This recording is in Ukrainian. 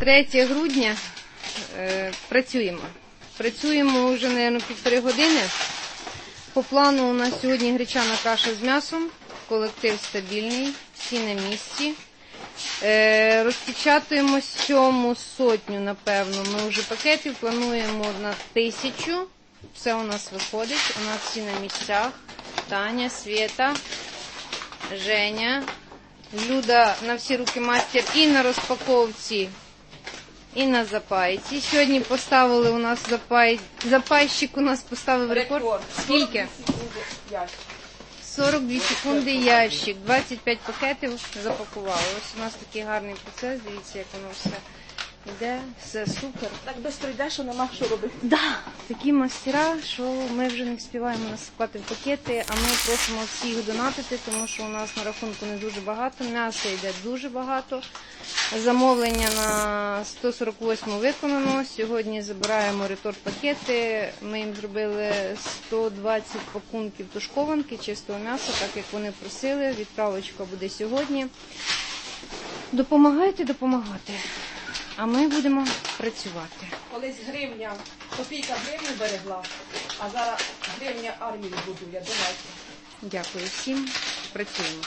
3 грудня е, працюємо. Працюємо вже, мабуть, півтори години. По плану у нас сьогодні гречана каша з м'ясом, колектив стабільний, всі на місці. Е, розпечатуємо сьому сотню, напевно. Ми вже пакетів плануємо на тисячу. Все у нас виходить. У нас всі на місцях. Таня, Свєта, Женя, Люда на всі руки мастер і на розпаковці, і на запайці. Сьогодні поставили у нас запай... запайщик у нас поставив рекорд. Рекорд. Скільки? 42 секунди ящик, 25 пакетів запакували. Ось у нас такий гарний процес. Дивіться, як воно все йде, все супер. Так швидко йде, що нема що робити. Да, такі мастера, що ми вже не встигаємо насипати в пакети, а ми просимо всіх донатити, тому що у нас на рахунку не дуже багато, м'яса йде дуже багато. Замовлення на 148 виконано. Сьогодні забираємо реторт пакети. Ми їм зробили 120 пакунків тушкованки чистого м'яса, так як вони просили. Відправочка буде сьогодні. Допомагайте допомагати. А ми будемо працювати. Колись гривня, копійка гривню берегла, а зараз гривня армію будує. Давайте. Дякую всім. Працюємо.